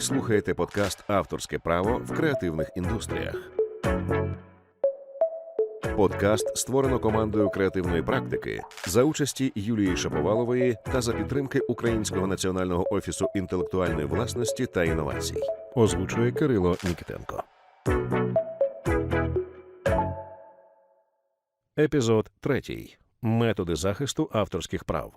Ви слухаєте подкаст Авторське право в креативних індустріях. Подкаст створено командою креативної практики за участі Юлії Шаповалової та за підтримки Українського національного офісу інтелектуальної власності та інновацій. Озвучує Кирило Нікітенко. Епізод 3. Методи захисту авторських прав.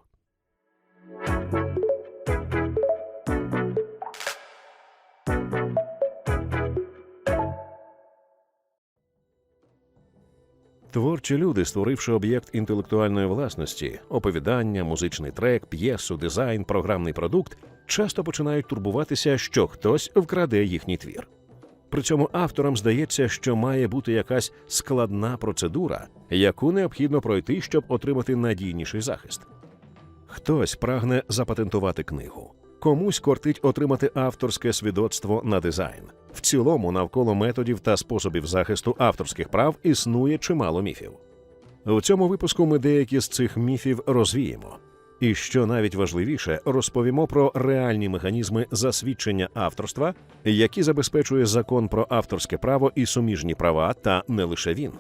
Творчі люди, створивши об'єкт інтелектуальної власності, оповідання, музичний трек, п'єсу, дизайн, програмний продукт, часто починають турбуватися, що хтось вкраде їхній твір. При цьому авторам здається, що має бути якась складна процедура, яку необхідно пройти, щоб отримати надійніший захист. Хтось прагне запатентувати книгу, комусь кортить отримати авторське свідоцтво на дизайн. В цілому, навколо методів та способів захисту авторських прав існує чимало міфів. У цьому випуску ми деякі з цих міфів розвіємо. І що навіть важливіше, розповімо про реальні механізми засвідчення авторства, які забезпечує закон про авторське право і суміжні права, та не лише він.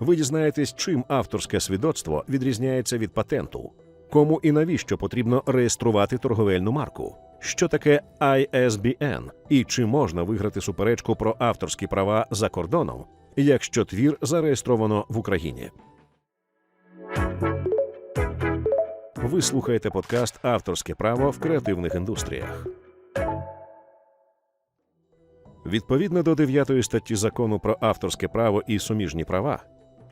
Ви дізнаєтесь, чим авторське свідоцтво відрізняється від патенту, кому і навіщо потрібно реєструвати торговельну марку, що таке ISBN і чи можна виграти суперечку про авторські права за кордоном, якщо твір зареєстровано в Україні. Ви слухаєте подкаст Авторське право в креативних індустріях. Відповідно до 9 статті закону про авторське право і суміжні права,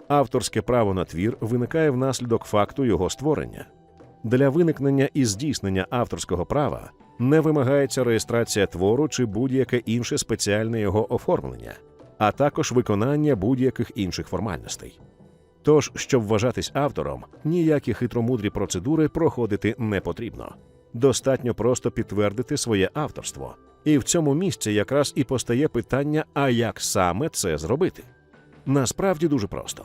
авторське право на твір виникає внаслідок факту його створення. Для виникнення і здійснення авторського права не вимагається реєстрація твору чи будь-яке інше спеціальне його оформлення, а також виконання будь-яких інших формальностей. Тож, щоб вважатись автором, ніякі хитромудрі процедури проходити не потрібно. Достатньо просто підтвердити своє авторство. І в цьому місці якраз і постає питання, а як саме це зробити? Насправді дуже просто.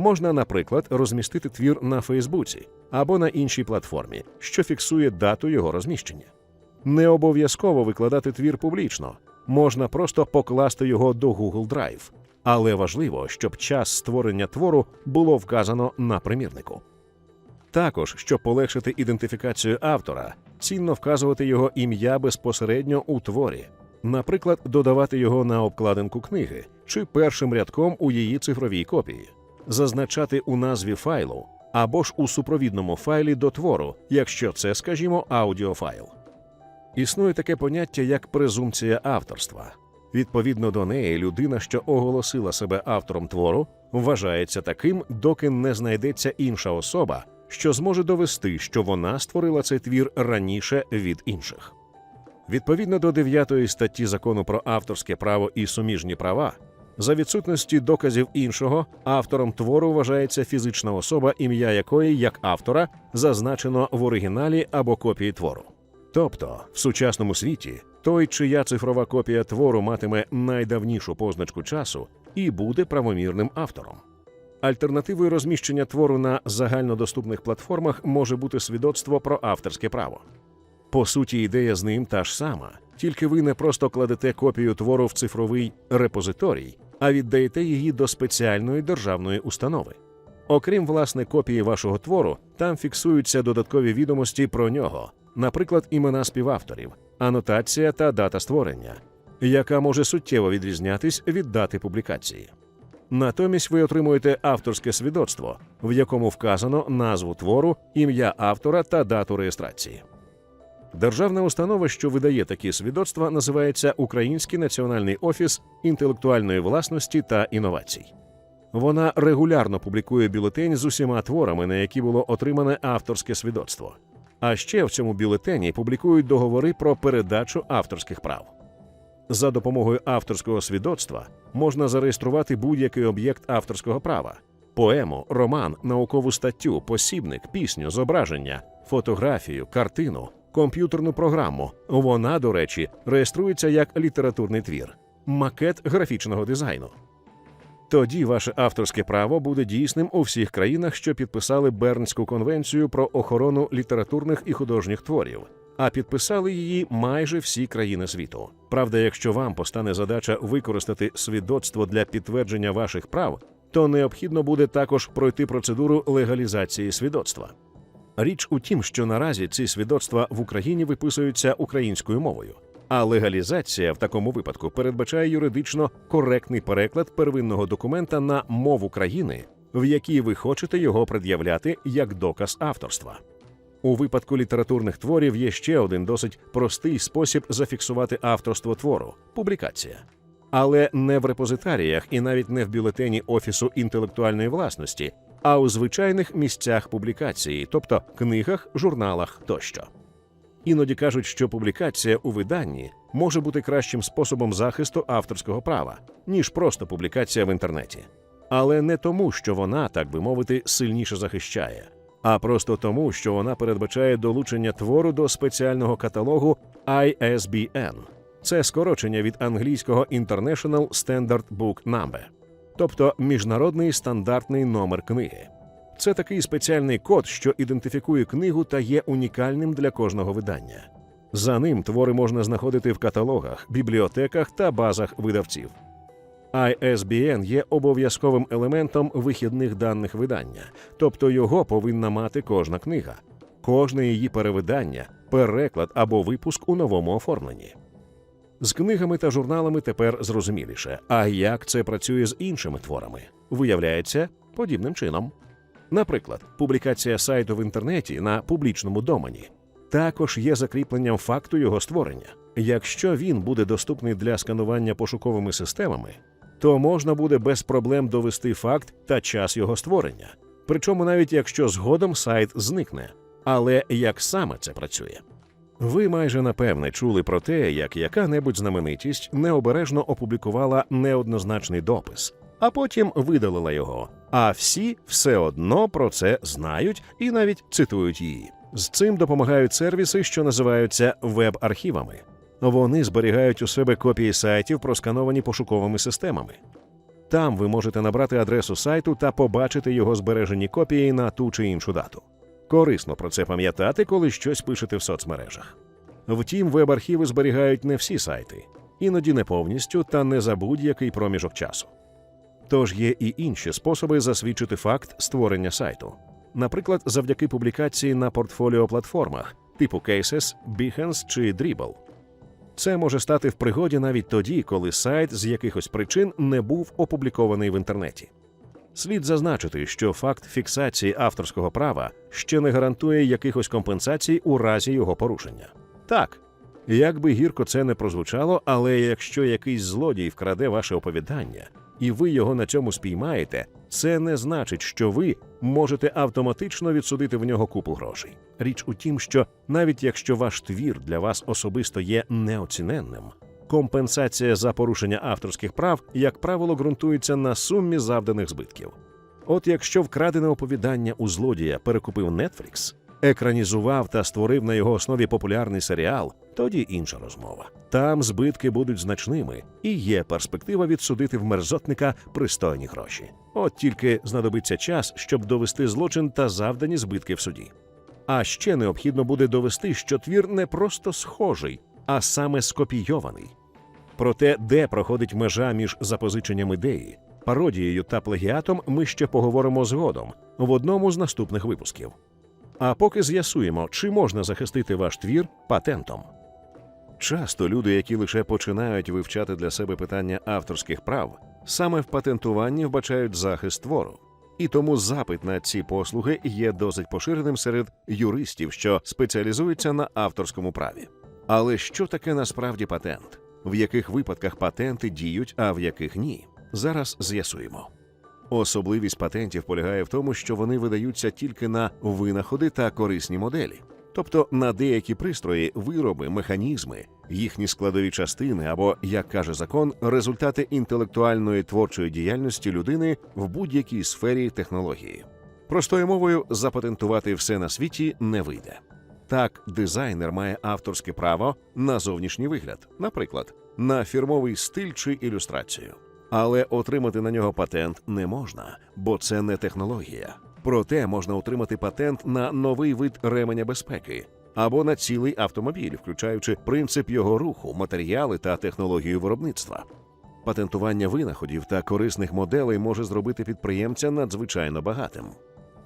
Можна, наприклад, розмістити твір на Фейсбуці або на іншій платформі, що фіксує дату його розміщення. Не обов'язково викладати твір публічно, можна просто покласти його до Google Drive. Але важливо, щоб час створення твору було вказано на примірнику. Також, щоб полегшити ідентифікацію автора, цінно вказувати його ім'я безпосередньо у творі, наприклад, додавати його на обкладинку книги чи першим рядком у її цифровій копії, зазначати у назві файлу або ж у супровідному файлі до твору, якщо це, скажімо, аудіофайл. Існує таке поняття як презумпція авторства. Відповідно до неї, людина, що оголосила себе автором твору, вважається таким, доки не знайдеться інша особа, що зможе довести, що вона створила цей твір раніше від інших. Відповідно до 9 статті закону про авторське право і суміжні права, за відсутності доказів іншого, автором твору вважається фізична особа, ім'я якої як автора зазначено в оригіналі або копії твору. Тобто, в сучасному світі той, чия цифрова копія твору матиме найдавнішу позначку часу, і буде правомірним автором. Альтернативою розміщення твору на загальнодоступних платформах може бути свідоцтво про авторське право. По суті, ідея з ним та ж сама, тільки ви не просто кладете копію твору в цифровий репозиторій, а віддаєте її до спеціальної державної установи. Окрім власне копії вашого твору, там фіксуються додаткові відомості про нього, наприклад, імена співавторів, анотація та дата створення, яка може суттєво відрізнятись від дати публікації. Натомість ви отримуєте авторське свідоцтво, в якому вказано назву твору, ім'я автора та дату реєстрації. Державна установа, що видає такі свідоцтва, називається Український національний офіс інтелектуальної власності та інновацій. Вона регулярно публікує бюлетень з усіма творами, на які було отримане авторське свідоцтво. А ще в цьому бюлетені публікують договори про передачу авторських прав. За допомогою авторського свідоцтва можна зареєструвати будь-який об'єкт авторського права: поему, роман, наукову статтю, посібник, пісню, зображення, фотографію, картину, комп'ютерну програму. Вона, до речі, реєструється як літературний твір, макет графічного дизайну. Тоді ваше авторське право буде дійсним у всіх країнах, що підписали Бернську конвенцію про охорону літературних і художніх творів, а підписали її майже всі країни світу. Правда, якщо вам постане задача використати свідоцтво для підтвердження ваших прав, то необхідно буде також пройти процедуру легалізації свідоцтва. Річ у тім, що наразі ці свідоцтва в Україні виписуються українською мовою, а легалізація в такому випадку передбачає юридично коректний переклад первинного документа на мову країни, в якій ви хочете його пред'являти як доказ авторства. У випадку літературних творів є ще один досить простий спосіб зафіксувати авторство твору публікація. Але не в репозитаріях і навіть не в бюлетені Офісу інтелектуальної власності, а у звичайних місцях публікації, тобто книгах, журналах тощо. Іноді кажуть, що публікація у виданні може бути кращим способом захисту авторського права, ніж просто публікація в інтернеті. Але не тому, що вона, так би мовити, сильніше захищає, а просто тому, що вона передбачає долучення твору до спеціального каталогу ISBN. Це скорочення від англійського International Standard Book Number, тобто міжнародний стандартний номер книги. Це такий спеціальний код, що ідентифікує книгу та є унікальним для кожного видання. За ним твори можна знаходити в каталогах, бібліотеках та базах видавців. ISBN є обов'язковим елементом вихідних даних видання, тобто його повинна мати кожна книга, кожне її перевидання, переклад або випуск у новому оформленні. З книгами та журналами тепер зрозуміліше. А як це працює з іншими творами? Виявляється, подібним чином. Наприклад, публікація сайту в інтернеті на публічному домені також є закріпленням факту його створення. Якщо він буде доступний для сканування пошуковими системами, то можна буде без проблем довести факт та час його створення. Причому навіть якщо згодом сайт зникне. Але як саме це працює? Ви майже напевне чули про те, як яка-небудь знаменитість необережно опублікувала неоднозначний допис, а потім видалила його. А всі все одно про це знають і навіть цитують її. З цим допомагають сервіси, що називаються веб-архівами. Вони зберігають у себе копії сайтів, проскановані пошуковими системами. Там ви можете набрати адресу сайту та побачити його збережені копії на ту чи іншу дату. Корисно про це пам'ятати, коли щось пишете в соцмережах. Втім, веб-архіви зберігають не всі сайти, іноді не повністю та не за будь-який проміжок часу. Тож є і інші способи засвідчити факт створення сайту, наприклад, завдяки публікації на портфоліо платформах типу Cases, Behance чи Dribble. Це може стати в пригоді навіть тоді, коли сайт з якихось причин не був опублікований в інтернеті. Слід зазначити, що факт фіксації авторського права ще не гарантує якихось компенсацій у разі його порушення. Так, як би гірко це не прозвучало, але якщо якийсь злодій вкраде ваше оповідання, і ви його на цьому спіймаєте, це не значить, що ви можете автоматично відсудити в нього купу грошей. Річ у тім, що навіть якщо ваш твір для вас особисто є неоціненним, компенсація за порушення авторських прав, як правило, ґрунтується на сумі завданих збитків. От якщо вкрадене оповідання у злодія перекупив Netflix, екранізував та створив на його основі популярний серіал, тоді інша розмова. Там збитки будуть значними, і є перспектива відсудити в мерзотника пристойні гроші. От тільки знадобиться час, щоб довести злочин та завдані збитки в суді. А ще необхідно буде довести, що твір не просто схожий, а саме скопійований. Про те, де проходить межа між запозиченням ідеї, пародією та плагіатом, ми ще поговоримо згодом в одному з наступних випусків. А поки з'ясуємо, чи можна захистити ваш твір патентом. Часто люди, які лише починають вивчати для себе питання авторських прав, саме в патентуванні вбачають захист твору. І тому запит на ці послуги є досить поширеним серед юристів, що спеціалізуються на авторському праві. Але що таке насправді патент? В яких випадках патенти діють, а в яких ні? Зараз з'ясуємо. Особливість патентів полягає в тому, що вони видаються тільки на винаходи та корисні моделі, тобто на деякі пристрої, вироби, механізми, їхні складові частини або, як каже закон, результати інтелектуальної творчої діяльності людини в будь-якій сфері технології. Простою мовою, запатентувати все на світі не вийде. Так, дизайнер має авторське право на зовнішній вигляд, наприклад, на фірмовий стиль чи ілюстрацію. Але отримати на нього патент не можна, бо це не технологія. Проте можна отримати патент на новий вид ременя безпеки або на цілий автомобіль, включаючи принцип його руху, матеріали та технологію виробництва. Патентування винаходів та корисних моделей може зробити підприємця надзвичайно багатим.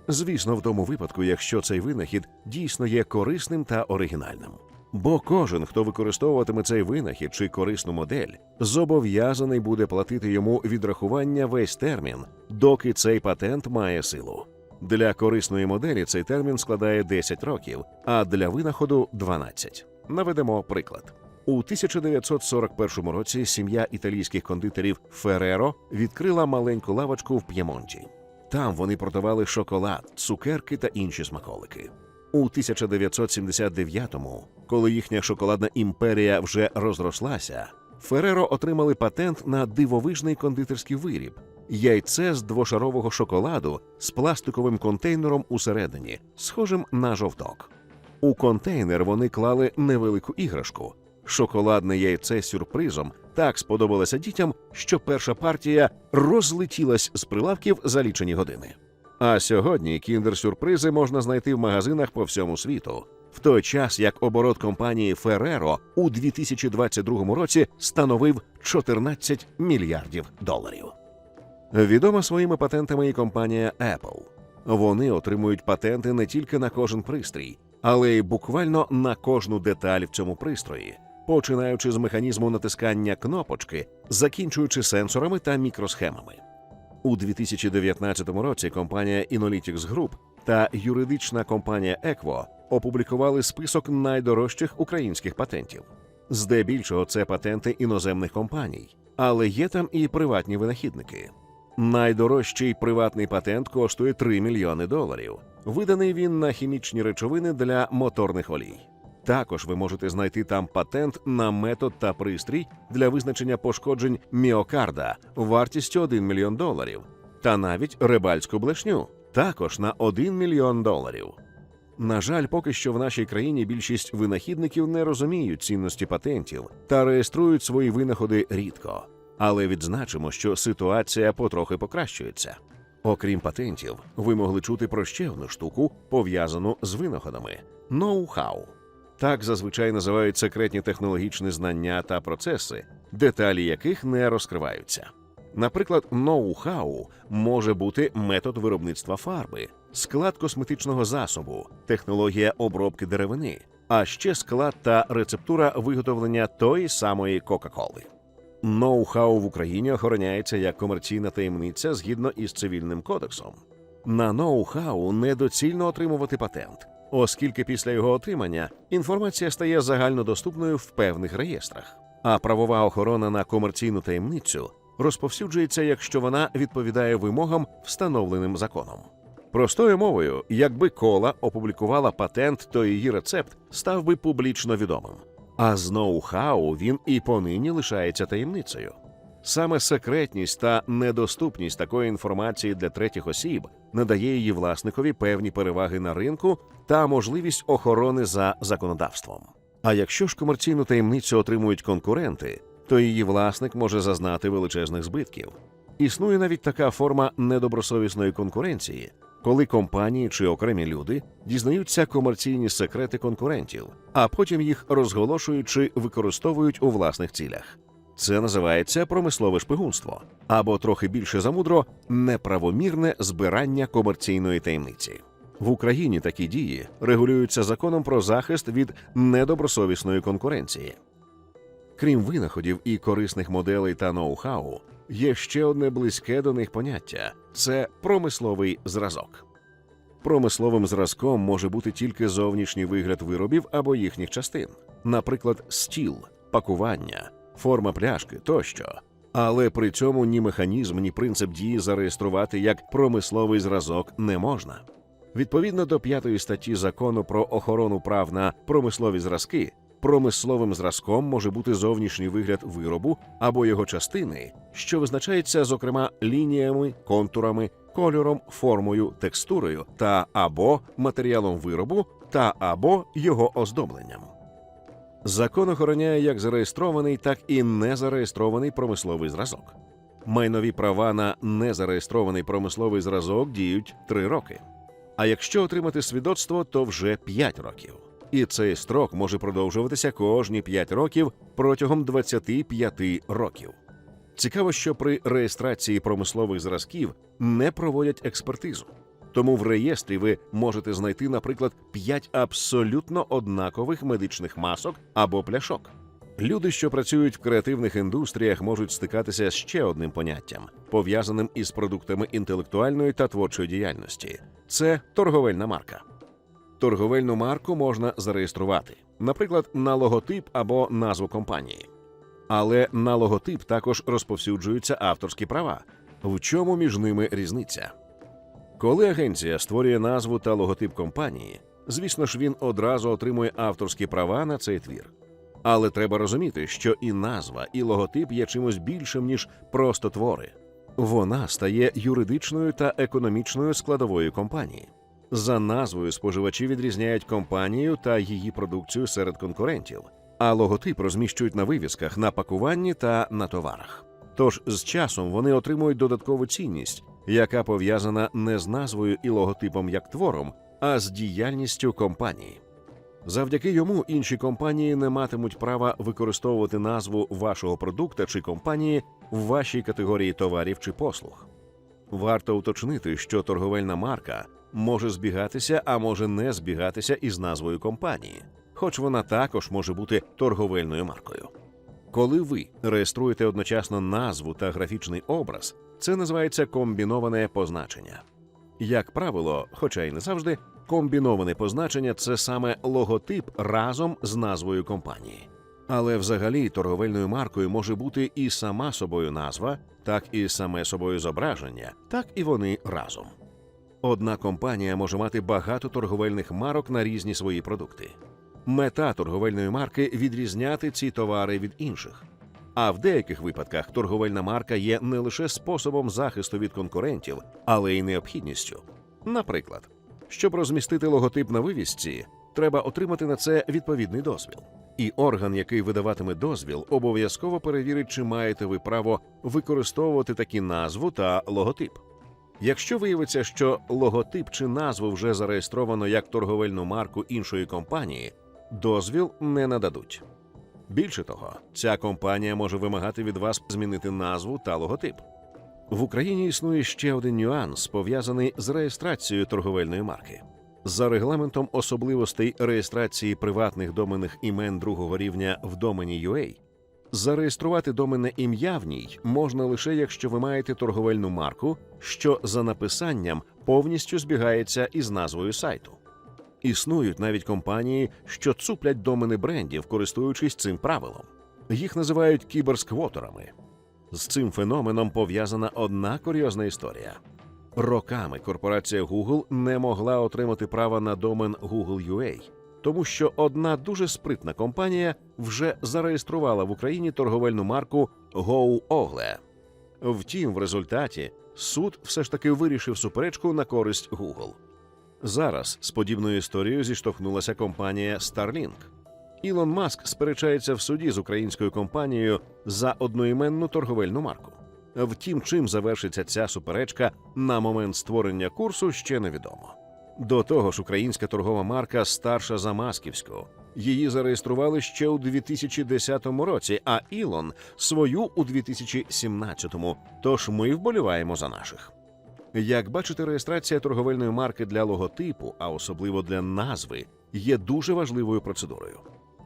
Звісно, в тому випадку, якщо цей винахід дійсно є корисним та оригінальним. Бо кожен, хто використовуватиме цей винахід чи корисну модель, зобов'язаний буде платити йому відрахування весь термін, доки цей патент має силу. Для корисної моделі цей термін складає 10 років, а для винаходу 12. Наведемо приклад. У 1941 році сім'я італійських кондитерів Фереро відкрила маленьку лавочку в П'ємонті. Там вони продавали шоколад, цукерки та інші смаколики. У 1979-му, коли їхня шоколадна імперія вже розрослася, Фереро отримали патент на дивовижний кондитерський виріб яйце з двошарового шоколаду з пластиковим контейнером усередині, схожим на жовток. У контейнер вони клали невелику іграшку. Шоколадне яйце з сюрпризом так сподобалося дітям, що перша партія розлетілась з прилавків за лічені години. А сьогодні кіндер-сюрпризи можна знайти в магазинах по всьому світу, в той час як оборот компанії Ferrero у 2022 році становив 14 мільярдів доларів. Відома своїми патентами і компанія Apple. Вони отримують патенти не тільки на кожен пристрій, але й буквально на кожну деталь в цьому пристрої, починаючи з механізму натискання кнопочки, закінчуючи сенсорами та мікросхемами. У 2019 році компанія Inalytics Group та юридична компанія Equo опублікували список найдорожчих українських патентів. Здебільшого це патенти іноземних компаній, але є там і приватні винахідники. Найдорожчий приватний патент коштує 3 мільйони доларів. Виданий він на хімічні речовини для моторних олій. Також ви можете знайти там патент на метод та пристрій для визначення пошкоджень міокарда вартістю 1 мільйон доларів, та навіть рибальську блешню також на 1 мільйон доларів. На жаль, поки що в нашій країні більшість винахідників не розуміють цінності патентів та реєструють свої винаходи рідко. Але відзначимо, що ситуація потрохи покращується. Окрім патентів, ви могли чути про ще одну штуку, пов'язану з винаходами ноу-хау. Так зазвичай називають секретні технологічні знання та процеси, деталі яких не розкриваються. Наприклад, ноу-хау може бути метод виробництва фарби, склад косметичного засобу, технологія обробки деревини, а ще склад та рецептура виготовлення тої самої Кока-Коли. Ноу-хау в Україні охороняється як комерційна таємниця згідно із цивільним кодексом. На ноу-хау недоцільно отримувати патент, оскільки після його отримання інформація стає загальнодоступною в певних реєстрах, а правова охорона на комерційну таємницю розповсюджується, якщо вона відповідає вимогам, встановленим законом. Простою мовою, якби кола опублікувала патент, то її рецепт став би публічно відомим. А з ноу-хау він і понині лишається таємницею. Саме секретність та недоступність такої інформації для третіх осіб надає її власникові певні переваги на ринку та можливість охорони за законодавством. А якщо ж комерційну таємницю отримують конкуренти, то її власник може зазнати величезних збитків. Існує навіть така форма недобросовісної конкуренції, коли компанії чи окремі люди дізнаються комерційні секрети конкурентів, а потім їх розголошують чи використовують у власних цілях. Це називається промислове шпигунство, або трохи більше замудро неправомірне збирання комерційної таємниці. В Україні такі дії регулюються законом про захист від недобросовісної конкуренції. Крім винаходів і корисних моделей та ноу-хау, є ще одне близьке до них поняття це промисловий зразок. Промисловим зразком може бути тільки зовнішній вигляд виробів або їхніх частин, наприклад, стіл, пакування, форма пляшки тощо. Але при цьому ні механізм, ні принцип дії зареєструвати як промисловий зразок не можна. Відповідно до п'ятої статті закону про охорону прав на промислові зразки, промисловим зразком може бути зовнішній вигляд виробу або його частини, що визначається, зокрема, лініями, контурами, кольором, формою, текстурою та або матеріалом виробу та або його оздобленням. Закон охороняє як зареєстрований, так і незареєстрований промисловий зразок. Майнові права на незареєстрований промисловий зразок діють 3 роки. А якщо отримати свідоцтво, то вже 5 років. І цей строк може продовжуватися кожні 5 років протягом 25 років. Цікаво, що при реєстрації промислових зразків не проводять експертизу. Тому в реєстрі ви можете знайти, наприклад, 5 абсолютно однакових медичних масок або пляшок. Люди, що працюють в креативних індустріях, можуть стикатися з ще одним поняттям, пов'язаним із продуктами інтелектуальної та творчої діяльності. Це торговельна марка. Торговельну марку можна зареєструвати, наприклад, на логотип або назву компанії. Але на логотип також розповсюджуються авторські права. В чому між ними різниця? Коли агенція створює назву та логотип компанії, звісно ж, він одразу отримує авторські права на цей твір. Але треба розуміти, що і назва, і логотип є чимось більшим, ніж просто твори. Вона стає юридичною та економічною складовою компанії. За назвою споживачі відрізняють компанію та її продукцію серед конкурентів, а логотип розміщують на вивісках, на пакуванні та на товарах. Тож з часом вони отримують додаткову цінність, яка пов'язана не з назвою і логотипом як твором, а з діяльністю компанії. Завдяки йому інші компанії не матимуть права використовувати назву вашого продукта чи компанії в вашій категорії товарів чи послуг. Варто уточнити, що торговельна марка може збігатися, а може не збігатися із назвою компанії, хоч вона також може бути торговельною маркою. Коли ви реєструєте одночасно назву та графічний образ, це називається комбіноване позначення. Як правило, хоча й не завжди, комбіноване позначення це саме логотип разом з назвою компанії. Але взагалі торговельною маркою може бути і сама собою назва, так і саме собою зображення, так і вони разом. Одна компанія може мати багато торговельних марок на різні свої продукти. Мета торговельної марки відрізняти ці товари від інших. А в деяких випадках торговельна марка є не лише способом захисту від конкурентів, але й необхідністю. Наприклад, щоб розмістити логотип на вивісці, треба отримати на це відповідний дозвіл. І орган, який видаватиме дозвіл, обов'язково перевірить, чи маєте ви право використовувати такі назву та логотип. Якщо виявиться, що логотип чи назву вже зареєстровано як торговельну марку іншої компанії, дозвіл не нададуть. Більше того, ця компанія може вимагати від вас змінити назву та логотип. В Україні існує ще один нюанс, пов'язаний з реєстрацією торговельної марки. За регламентом особливостей реєстрації приватних доменних імен другого рівня в домені UA, зареєструвати доменне ім'я в ній можна лише якщо ви маєте торговельну марку, що за написанням повністю збігається із назвою сайту. Існують навіть компанії, що цуплять домени брендів, користуючись цим правилом. Їх називають кіберсквотерами. З цим феноменом пов'язана одна курйозна історія. Роками корпорація Google не могла отримати права на домен Google.ua, тому що одна дуже спритна компанія вже зареєструвала в Україні торговельну марку GoOgle. Втім, в результаті суд все ж таки вирішив суперечку на користь Google. Зараз з подібною історією зіштовхнулася компанія Starlink. Ілон Маск сперечається в суді з українською компанією за одноіменну торговельну марку. Втім, чим завершиться ця суперечка на момент створення курсу, ще невідомо. До того ж, українська торгова марка старша за масківську. Її зареєстрували ще у 2010 році, а Ілон свою у 2017. Тож ми вболіваємо за наших. Як бачите, реєстрація торговельної марки для логотипу, а особливо для назви, є дуже важливою процедурою.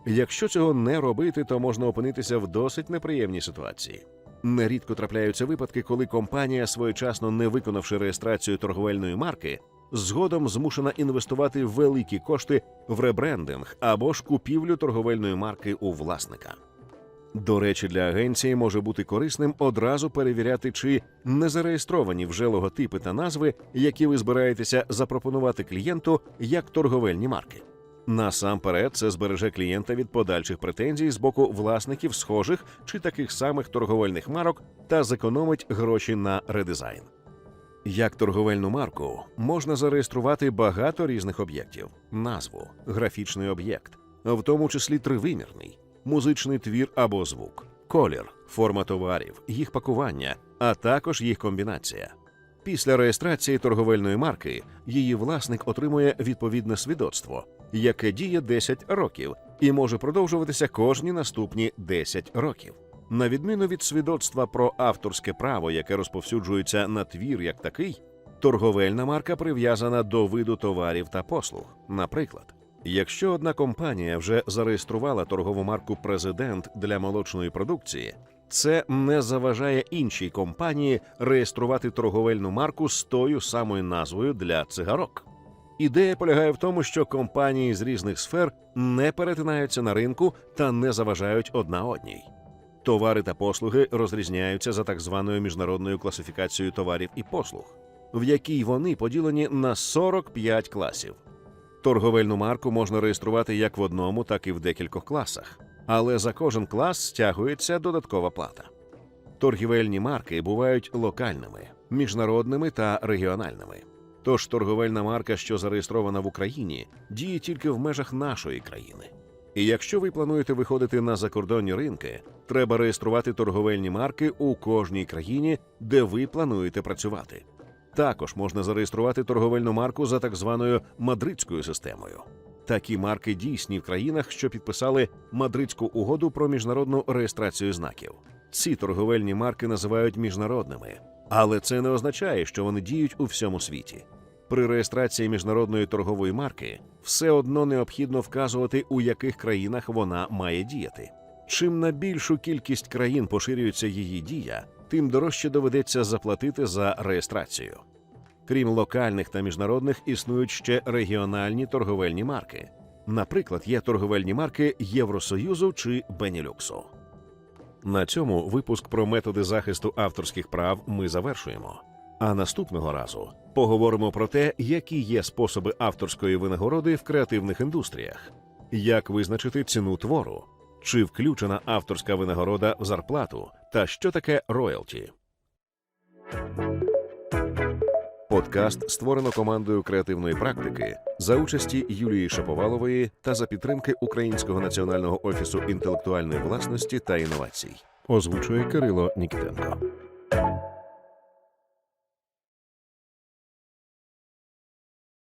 Якщо цього не робити, то можна опинитися в досить неприємній ситуації. Нерідко трапляються випадки, коли компанія, своєчасно не виконавши реєстрацію торговельної марки, згодом змушена інвестувати великі кошти в ребрендинг або ж купівлю торговельної марки у власника. До речі, для агенції може бути корисним одразу перевіряти, чи не зареєстровані вже логотипи та назви, які ви збираєтеся запропонувати клієнту як торговельні марки. Насамперед, це збереже клієнта від подальших претензій з боку власників схожих чи таких самих торговельних марок та зекономить гроші на редизайн. Як торговельну марку можна зареєструвати багато різних об'єктів: назву, графічний об'єкт, в тому числі тривимірний, музичний твір або звук, колір, форма товарів, їх пакування, а також їх комбінація. Після реєстрації торговельної марки її власник отримує відповідне свідоцтво, яке діє 10 років і може продовжуватися кожні наступні 10 років. На відміну від свідоцтва про авторське право, яке розповсюджується на твір як такий, торговельна марка прив'язана до виду товарів та послуг. Наприклад, якщо одна компанія вже зареєструвала торгову марку Президент для молочної продукції, це не заважає іншій компанії реєструвати торговельну марку з тою самою назвою для цигарок. Ідея полягає в тому, що компанії з різних сфер не перетинаються на ринку та не заважають одна одній. Товари та послуги розрізняються за так званою міжнародною класифікацією товарів і послуг, в якій вони поділені на 45 класів. Торговельну марку можна реєструвати як в одному, так і в декількох класах, але за кожен клас стягується додаткова плата. Торгівельні марки бувають локальними, міжнародними та регіональними. Тож торговельна марка, що зареєстрована в Україні, діє тільки в межах нашої країни. І якщо ви плануєте виходити на закордонні ринки, треба реєструвати торговельні марки у кожній країні, де ви плануєте працювати. Також можна зареєструвати торговельну марку за так званою мадридською системою. Такі марки дійсні в країнах, що підписали Мадридську угоду про міжнародну реєстрацію знаків. Ці торговельні марки називають міжнародними, але це не означає, що вони діють у всьому світі. При реєстрації міжнародної торгової марки все одно необхідно вказувати, у яких країнах вона має діяти. Чим на більшу кількість країн поширюється її дія, тим дорожче доведеться заплатити за реєстрацію. Крім локальних та міжнародних, існують ще регіональні торговельні марки. Наприклад, є торговельні марки Євросоюзу чи Бенілюксу. На цьому випуск про методи захисту авторських прав ми завершуємо. А наступного разу поговоримо про те, які є способи авторської винагороди в креативних індустріях, як визначити ціну твору, чи включена авторська винагорода в зарплату, та що таке роялті. Подкаст створено командою креативної практики за участі Юлії Шаповалової та за підтримки Українського національного офісу інтелектуальної власності та інновацій. Озвучує Кирило Нікітенко.